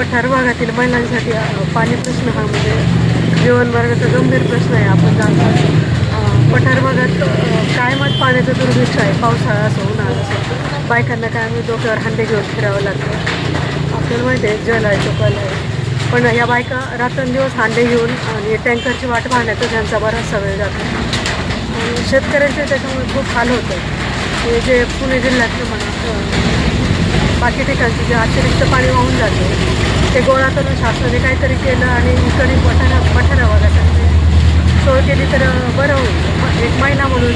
पठार भागातील महिलांसाठी पाणी प्रश्न हा म्हणजे जीवनमार्गाचा गंभीर प्रश्न आहे. आपण जाणतो पठार भागात कायमच पाण्याचं दुर्भिक्ष आहे. पावसाळा असो उन्हाळा असो बायकांना कायम डोक्यावर हांडे घेऊन फिरावं लागतं. आपल्याला माहिती आहे जल आहे चोपाल आहे. पण या बायका रात्रंदिवस हांडे घेऊन आणि टँकरची वाट पाहण्याचा त्यांचा बराचसा वेळ जातो. आणि शेतकऱ्यांचे त्याच्यामुळे खूप हाल होतं. हे जे पुणे जिल्ह्यातलं म्हणा बाकी ठिकाणचे जे अतिरिक्त पाणी वाहून जाते ते गोळा करून शासनाने काहीतरी केलं आणि इकडे पठारा पठारा भागासाठी सोय केली तर बरं होईल. एक महिना म्हणून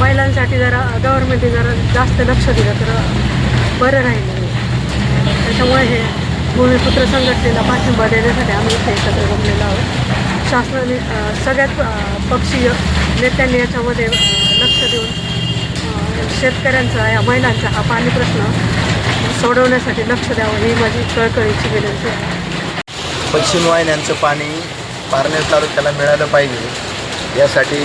महिलांसाठी जरा गव्हर्नमेंटने जरा जास्त लक्ष दिलं तर बरं राहील त्याच्यामुळे हे भूमिपुत्र संघटनेला पाठिंबा देण्यासाठी आम्ही इथे एकत्र जमलेलो आहोत. शासनाने सगळ्यात पक्षीय नेत्यांनी याच्यामध्ये लक्ष देऊन शेतकऱ्यांचा या महिलांचा हा पाणी प्रश्न सोडवण्यासाठी लक्ष द्यावं ही माझी कळकळीची विनंती आहे. पश्चिम वाहिन्यांचं पाणी पारनेर तालुक्याला मिळालं पाहिजे. यासाठी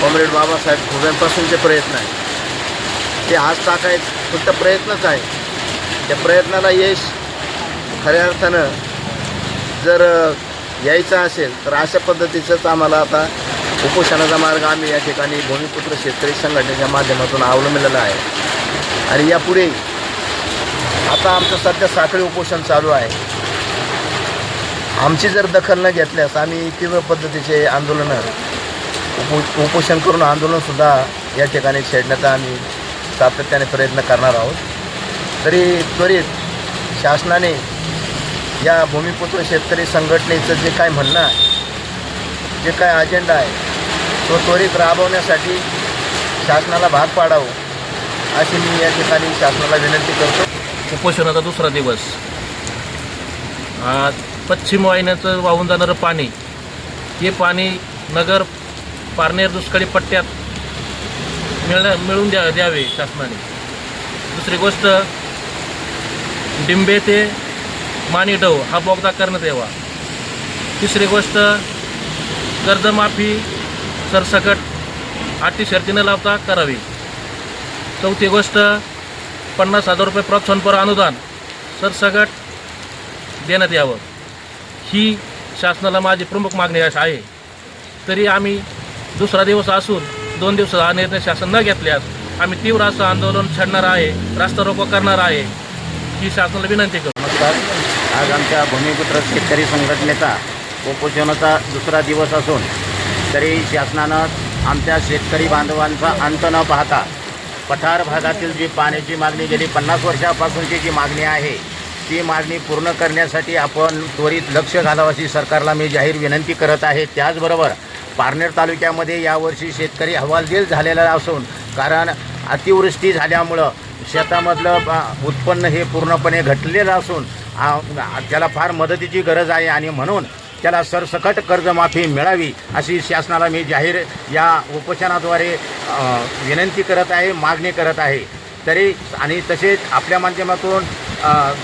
कॉम्रेड बाबासाहेब खुब्यांपासूनचे प्रयत्न आहेत. ते आज टाकायत फक्त प्रयत्नच आहे. त्या प्रयत्नाला यश खऱ्या अर्थानं जर यायचं असेल तर अशा पद्धतीचंच आम्हाला आता उपोषणाचा मार्ग आम्ही या ठिकाणी भूमिपुत्र शेतकरी संघटनेच्या माध्यमातून अवलंबलेला आहे. आणि यापुढे आता आमचं सध्या साखळी उपोषण चालू आहे. आमची जर दखल न घेतल्यास आम्ही तीव्र पद्धतीचे आंदोलनं उपो उपोषण करून आंदोलनसुद्धा या ठिकाणी छेडण्याचा आम्ही सातत्याने प्रयत्न करणार आहोत. तरी त्वरित शासनाने या भूमिपुत्र शेतकरी संघटनेचं जे काय म्हणणं आहे जे काय अजेंडा आहे तो त्वरित राबवण्यासाठी शासनाला भाग पाडावं अशी मी या ठिकाणी शासनाला विनंती करतो. उपोषणाचा दुसरा दिवस. पश्चिम वाहिन्याचं वाहून जाणारं पाणी हे पाणी नगर पारनेर दुष्काळी पट्ट्यात मिळण्या मिळून द्या द्यावे शासनाने. दुसरी गोष्ट डिंबे ते मानिडव हा बोगदा करण्यात यावा. तिसरी गोष्ट कर्जमाफी सरसकट अटी शर्तीनं लावता करावी. चौथी गोष्ट पन्नास हजार रुपये प्रोत्साहनपर अनुदान. सरसकट देण्यात यावं. ही शासनाला माझी प्रमुख मागणी अशी आहे. तरी आम्ही दुसरा दिवस असून दोन दिवस हा निर्णय शासन न घेतल्यास आम्ही तीव्र असं आंदोलन छडणार आहे रास्ता रोको करणार आहे ही शासनाला विनंती करू. नमस्कार. आज आमच्या भूमिपुत्र शेतकरी संघटनेचा उपोषणाचा दुसरा दिवस असून तरी शासनानं आमच्या शेतकरी बांधवांचा अंत न पाहता पठार भागातील जी पाण्याची मागणी गेली पन्नास वर्षापासूनची जी मागणी आहे ती मागणी पूर्ण करण्यासाठी आपण त्वरित लक्ष घालावं अशी सरकारला मी जाहीर विनंती करत आहे. त्याचबरोबर पारनेर तालुक्यामध्ये यावर्षी शेतकरी हवालदिल झालेला असून कारण अतिवृष्टी झाल्यामुळं शेतामधलं उत्पन्न हे पूर्णपणे घटलेलं असून त्याला फार मदतीची गरज आहे आणि म्हणून त्याला सरसकट कर्जमाफी मिळावी अशी शासनाला मी जाहीर या उपोषणाद्वारे विनंती करत आहे मागणी करत आहे. तरी आणि तसेच आपल्या माध्यमातून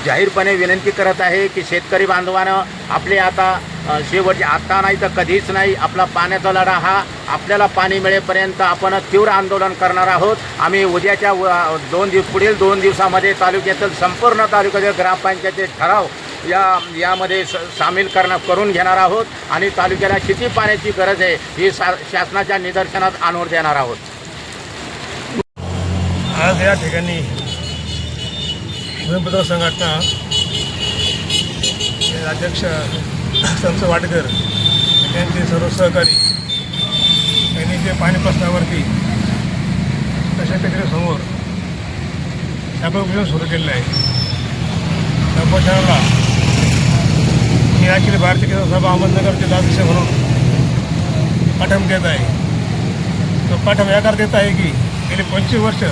जाहीरपणे विनंती करत आहे की शेतकरी बांधवानं आपले आता अ, शेवटचे आत्ता नाही तर कधीच नाही आपला पाण्याचा लढा हा आपल्याला पाणी मिळेपर्यंत आपण तीव्र आंदोलन करणार आहोत. आम्ही उद्याच्या व- दोन दिवस पुढील दोन दिवसामध्ये तालुक्यातील संपूर्ण तालुक्यातील ग्रामपंचायतीचे ठराव या यामध्ये स सामील करणं करून घेणार आहोत आणि तालुक्याला किती पाण्याची गरज आहे ही सा शासनाच्या निदर्शनात आणून देणार आहोत. आज या ठिकाणी भूमिपुत्र संघटना हे अध्यक्ष संत वाटकर यांचे सर्व सहकारी यांनी जे पाणी प्रश्नावरती समोर उपोषण सुरू केलेलं आहे. त्या मी अखिल भारतीय किसान सभा अहमदनगर जिल्हाध्यक्ष म्हणून पाठम देत आहे. तो पाठम याकार देत आहे की गेली पंचवीस वर्ष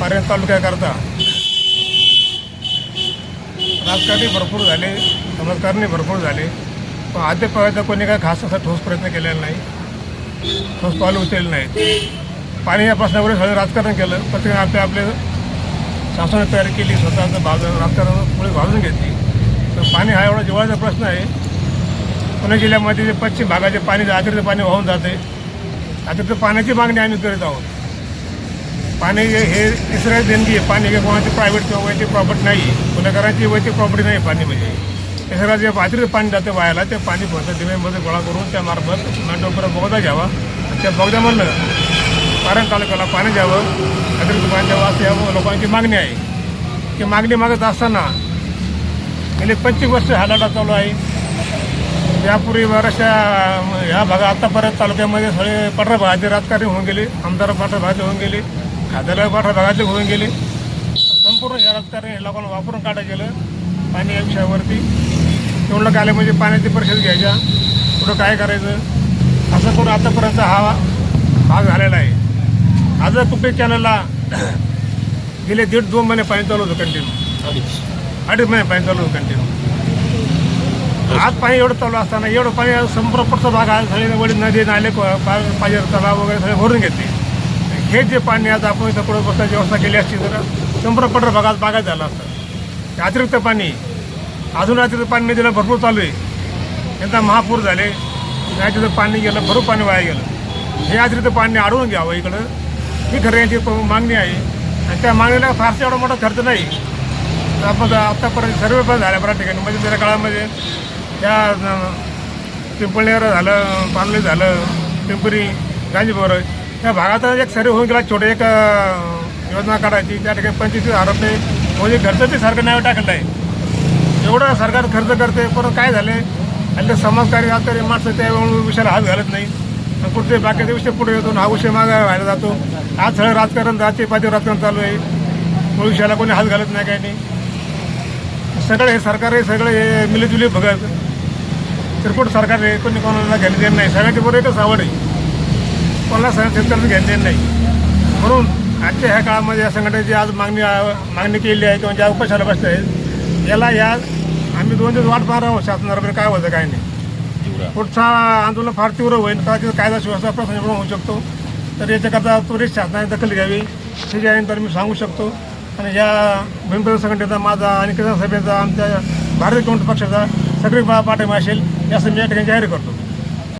पारनेर तालुक्याकरता राजकारणी भरपूर झाले समाजकारणी भरपूर झाले पण आद्यपर्यंत कोणी काय खास असा ठोस प्रयत्न केलेला नाही ठोस पावलं उचलले नाहीत. पाणी या प्रश्नावर सगळं राजकारण केलं प्रत्येकाने आपले आपले शासनाने तयारी केली स्वतःचं भाग राजकारण पुढे भाजून घेतली. तर पाणी हा एवढा जिव्हाळ्याचा प्रश्न आहे. पुणे जिल्ह्यामध्ये जे पश्चिम भागाचे पाणी अतिरिक्त पाणी वाहून जाते अतिरिक्त पाण्याची मागणी आम्ही करत आहोत. पाणी हे तिसऱ्या देणगी आहे. पाणी हे कोणाची प्रायव्हेट किंवा वैयक्तिक प्रॉपर्टी नाही आहे. वैयक्तिक प्रॉपर्टी नाही पाणी म्हणजे. हे सगळं जे अतिरिक्त पाणी जातं वायाला ते पाणी फक्त दिव्यांमध्ये गोळा करून त्या मार्फत नाटोपर्यंत बोगदा घ्यावा. त्या त्या म्हणलं कारण तालुक्याला पाणी द्यावं. अतिरिक्त पाणी द्यावं असं या लोकांची मागणी आहे. ती मागणी मागत असताना गेले पंचवीस वर्ष हा लढा चालू आहे. यापूर्वी बऱ्याचशा ह्या भागात आतापर्यंत तालुक्यामध्ये सगळे पठरा भागाचे राजकारणी होऊन गेले आमदार पाठरा भागाचे होऊन गेले खासदार पाठरा भागाचे होऊन गेले. संपूर्ण या राजकारणी हे लोकांना वापरून काढा गेलं पाणी या विषयावरती. निवडणूक म्हणजे पाण्याची परिषद घ्यायच्या कुठं काय करायचं? असं करून आतापर्यंत हा भाग झालेला आहे. आज कुठे चॅनलला गेले दीड दोन महिने पाणी चालू होतं कंटिन्यू अडीच महिने पाणी चालू कंटिन्यू आज पाणी एवढं चालू असताना एवढं पाणी संपूर्ण भाग आहे सगळे वडील नदी नाले प- पा- पाझर तलाव वगैरे सगळे भरून घेतले. हे जे पाणी आज आपण इथं पुढे बसण्याची व्यवस्था केली असती तर संपूर्ण भागात बागायत झालं असतं. अतिरिक्त पाणी अजून अतिरिक्त पाणी नदीला भरपूर चालू आहे. यंदा महापूर झाले नाही तिथं पाणी गेलं भरपूर पाणी वाया गेलं. हे अतिरिक्त पाणी अडवून घ्यावं इकडं. ही खरं यांची मागणी आहे. आणि त्या मागणीला फारसा एवढा मोठा खर्च नाही. आपण आत्तापर्यंत सर्व पण झाल्या बऱ्याच ठिकाणी. म्हणजे त्याच्या काळामध्ये त्या पिंपळनेर झालं पार्ले झालं पिंपरी गांजीभर त्या भागात एक सर्वे होऊन गेला. छोटे एक योजना काढायची. त्या ठिकाणी पंचवीस हजार रुपये म्हणजे घरचं ते सरकार नाव टाकलं आहे. एवढं सरकार खर्च करते. परत काय झाले? आणि ते समाजकार्य राहणारे माणसं त्या विषयाला हात घालत नाही. आणि कुठचे बाकीचे विषय पुढे येतो हा विषय मागे व्हायला जातो. आज सगळं राजकारण जाते पाती राजकारण चालू आहे. मूळ विषयाला कोणी हात घालत नाही काही नाही. सगळं हे सरकार हे सगळं हे मिलीजुली बघत त्रिपुट सरकार आहे कोणी कोणाला घेणं देणं नाही. सगळ्याची बरोबर एकच आवड आहे. कोणाला सगळ्या शेतकऱ्याचं घेणं देणं नाही. म्हणून आजच्या ह्या काळामध्ये या संघटनेची आज मागणी मागणी केली आहे किंवा ज्या उपाशाला बसल्या आहेत याला या आम्ही दोन दिवस वाट पाहणार आहोत शासनाबरोबर काय होतं काय नाही. पुढचा आंदोलन फार तीव्र होईल. कदाचित कायदा सुव्यवस्था प्रश्न निर्माण होऊ शकतो. तर याच्याकरता त्वरित शासनाने दखल घ्यावी. हे यानंतर मी सांगू शकतो. आणि या भीमप्रदेश संघटनेचा माझा आणि किसान सभेचा आमच्या भारतीय कम्युनिस्ट पक्षाचा सगळी पाठिंबा असेल याचं मी या ठिकाणी जाहीर करतो.